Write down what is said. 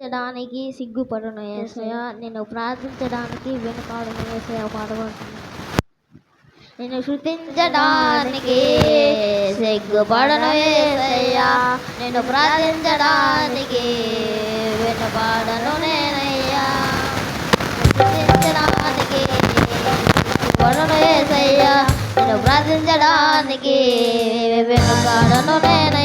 ప్రార్థించడానికి సిగ్గుపడను ఏసయ నేను ప్రార్థించడానికి వెనుకాడను ఏసయ పాడబడుతుంది నేను శృతించడానికి సిగ్గుపడను ఏసయ్యా. నేను ప్రార్థించడానికి వెనుకాడను నేనయ్యా. శృతించడానికి సిగ్గుపడను ఏసయ్యా. నేను ప్రార్థించడానికి వెనుకాడను నేను